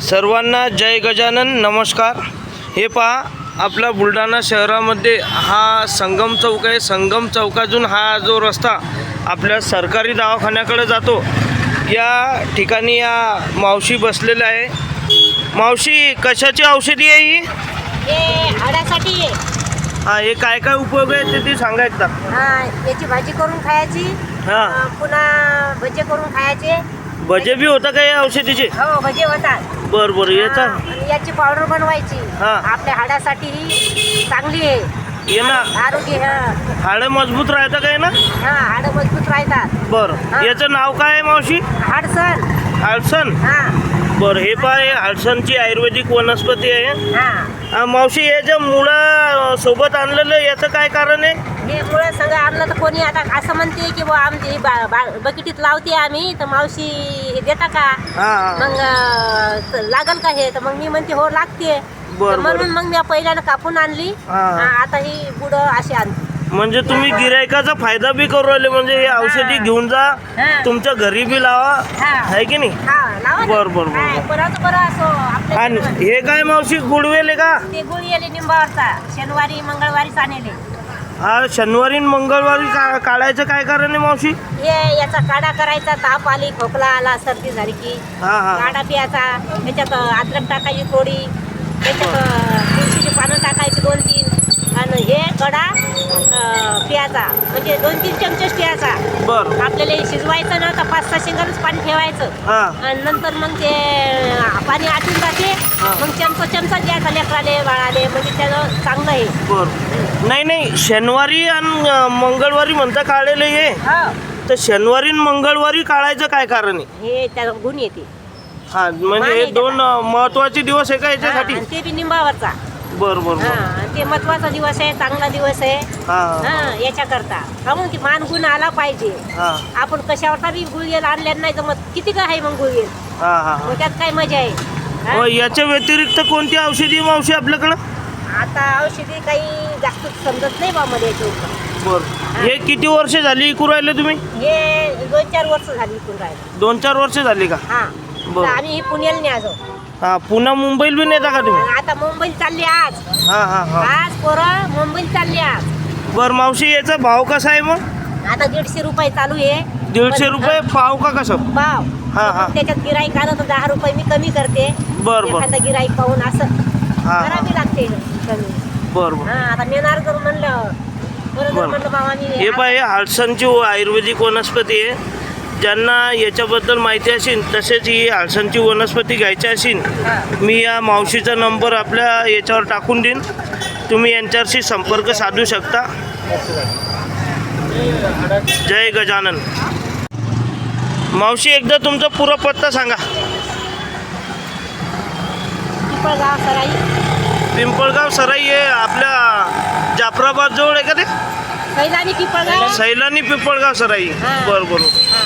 सर्वांना जय गजानन नमस्कार. हे पहा आपला बुलढाणा शहरामध्ये हा संगम चौक आहे. संगम चौकातून हा जो रस्ता आपल्या सरकारी दवाखान्याकडे जातो या ठिकाणी या मावशी बसलेल्या आहे. मावशी कशाची औषधी आहे ही? हे. हा हे काय काय उपयोग आहे ते ती सांगा एकदा. हा याची भाजी करून खायची. हा. पुन्हा भजे करून खायचे. भजे बी होतं का या औषधीचे? हो भजे होतात. बरं बरं याचा आणि याची पावडर बनवायची. हा. आपल्या हाडासाठी ही चांगली आहे. ये ना. आरोग्य हा. हाडं मजबूत राहतं काय ना? हा हाडं मजबूत राहतात. बरं. हा. याचं नाव काय आहे मावशी? हाडसन. हा. बरं हे हे हाडसनची आयुर्वेदिक वनस्पती आहे. हा. मावशी हे जे मुळं सोबत आणलेलं याचं काय कारण आहे? हे मुळे सगळं आणलं तर कोणी आता असं म्हणते की बुवा आमची बा- बा- बकेटीत लावते आम्ही. तर मावशी हे देता का? हा. मग अं, लागल का हे? तर मग मी म्हणते हो लागते बर, म्हणून मग मी पहिल्यानं कापून आणली. हा. आता ही बुडं अशी आणते. म्हणजे तुम्ही गिरायकाचा फायदा बी करू राहिले म्हणजे हे औषधी घेऊन जा. हा. तुमच्या घरी बी लावा. हा. आहे की नाही? हा लावा ना. बर, बर, बर, हा, बर. बरंच बरं असो आपल्या आणि जीवनात. हे काय मावशी गुडवेल आहे का? ते गुळी आले निंबावरचा. शनिवारी मंगळवारी चालेले हा शनिवारी मंगळवारी का काढायचं काय कारण आहे मावशी? हे याचा काढा करायचा ताप आली खोकला आला सर्दी झाली की. हा हा काढा प्यायचा त्याच्यात अद्रक टाकायची थोडी त्याच्यात तुळशीची पानं टाकायची दोन तीन आणि हे कडा अं, प्यायचा म्हणजे दोन तीन चमचेच प्यायचा बर. आपल्याला हे शिजवायचं ना तर पाच सहा शेंगानच पाणी ठेवायचं. हा. आणि नंतर मग ते पाणी आटून जाते. मग चमचा चमचा द्यायचा लेकराले बाळाले. म्हणजे त्यानं चांगलं आहे. बर. नाही नाही. शनिवारी आणि अं, मंगळवारी म्हणता काढलेलं हे. हो. तर शनिवारी आणि मंगळवारी काढायचं काय कारण आहे? हे त्याला गुण येते. हा म्हणजे हे दोन महत्त्वाचे दिवस आहे का हा, याच्यासाठी? आणि ते बी निंबावरचा. बर बर हा बर. आणि ते महत्त्वाचा दिवस आहे चांगला दिवस आहे. हा. हा हा याच्याकरता म्हणून की मान गुण आला पाहिजे. हा. आपण कशावरचा बी गुळगेल आणल्या नाही जमत किती काय आहे मग गुळगेल हा हा मग त्यात काय मजा आहे? हा? याच्या व्यतिरिक्त कोणती औषधी मावशी आपल्याकडं? आता औषधी काही जास्त समजत नाही बा याच्या. बर. हे. किती वर्ष झाली इकू राहिले तुम्ही? हे दोन चार वर्ष झाली इकडून राहिलं. दोन चार वर्ष झाली का? हा. बरं. तर आम्ही हे पुण्याला न्याजो हा पुन्हा मुंबईला बी नेता का तुम्ही? आता मुंबईला चालली आज. हा हा हा. आज पोरं मुंबईला चालली आज. बर मावशी याचा भाव कसा आहे मग? आता दीडशे रुपये चालू आहे. दीडशे रुपये पाव का कसं? पाव हा, हा. त्याच्यात गिराईक आलं तर दहा रुपये मी कमी करते. बर बर. एखादा गिराईक पाहून असं. हा करावी लागते कमी. बर बर. हा आता नेणार करून म्हणलं. बरोबर बरं. म्हणलं बाबा मी हे पाय हालसनची आयुर्वेदिक वनस्पती आहे. ज्यांना याच्याबद्दल माहिती असेल तसेच ही हालसनची वनस्पती घ्यायची असेल हा. मी या मावशीचा नंबर आपल्या याच्यावर टाकून देईन. तुम्ही यांच्याशी संपर्क साधू शकता. जय गजानन. मावशी एकदा तुमचा पुरा पत्ता सांगा. पिंपळगाव सराई. पिंपळगाव सराई आहे आपल्या जाफराबाद जवळ आहे का ते? कैलानी पिंपळगाव. सैलानी पिंपळगाव सराई. हा. बरं बरं.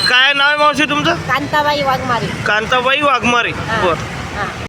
काय नाव आहे मावशी तुमचं? कांताबाई वाघमारे. कांताबाई वाघमारे. हा. बरं. हा.